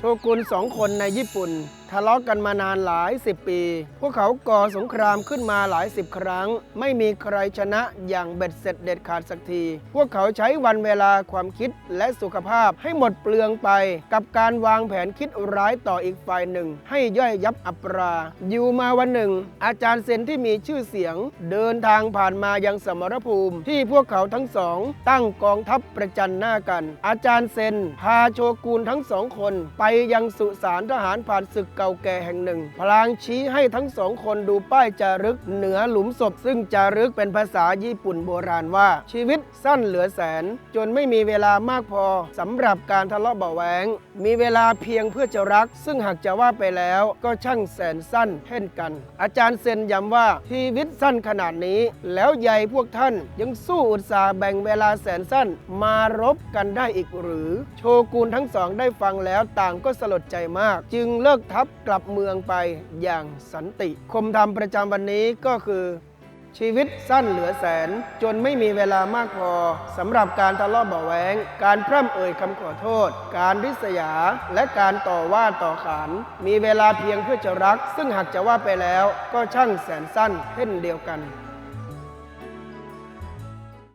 โชกุนสองคนในญี่ปุ่น ทะเลาะกันมานานหลายสิบปี พวกเขาก่อสงครามขึ้นมาหลายสิบครั้ง ไม่มีใครชนะอย่างเบ็ดเสร็จเด็ดขาดสักที พวกเขาใช้วันเวลาความคิดและสุขภาพให้หมดเปลืองไป กับการวางแผนคิดร้ายต่ออีกฝ่ายหนึ่ง ให้ย่อยยับอัปรา อยู่มาวันหนึ่ง อาจารย์เซนที่มีชื่อเสียง เดินทางผ่านมายังสมรภูมิ ที่พวกเขาทั้งสอง ตั้งกองทัพประจันหน้ากัน อาจารย์เซนพาโชกุนทั้งสองคน ไปยังสุสานทหารผ่านศึกเก่าแก่แห่งหนึ่ง พลางชี้ให้ทั้งสองคนดูป้ายจารึกเหนือหลุมศพ ซึ่งจารึกเป็นภาษาญี่ปุ่นโบราณว่า ชีวิตสั้นเหลือแสน จนไม่มีเวลามากพอสำหรับการทะเลาะเบาะแวง มีเวลาเพียงเพื่อจะรัก ซึ่งหากจะว่าไปแล้วก็ช่างแสนสั้นเช่นกัน อาจารย์เซนย้ำว่าชีวิตสั้นขนาดนี้ แล้วใหญ่พวกท่านยังสู้อุตสาห์แบ่งเวลาแสนสั้นมารบกันได้อีกหรือ โชกุนทั้งสองได้ฟังแล้วต่างก็สลดใจมาก จึงเลิกทัพกลับเมืองไปอย่างสันติ คมธรรมประจำวันนี้ก็คือ ชีวิตสั้นเหลือแสน จนไม่มีเวลามากพอสำหรับการทะเลาะเบาแวงการพร่ำเอ่ยคำขอโทษ การริษยา และการต่อว่าต่อขาน มีเวลาเพียงเพื่อจะรัก ซึ่งหากจะว่าไปแล้วก็ช่างแสนสั้นเช่นเดียวกัน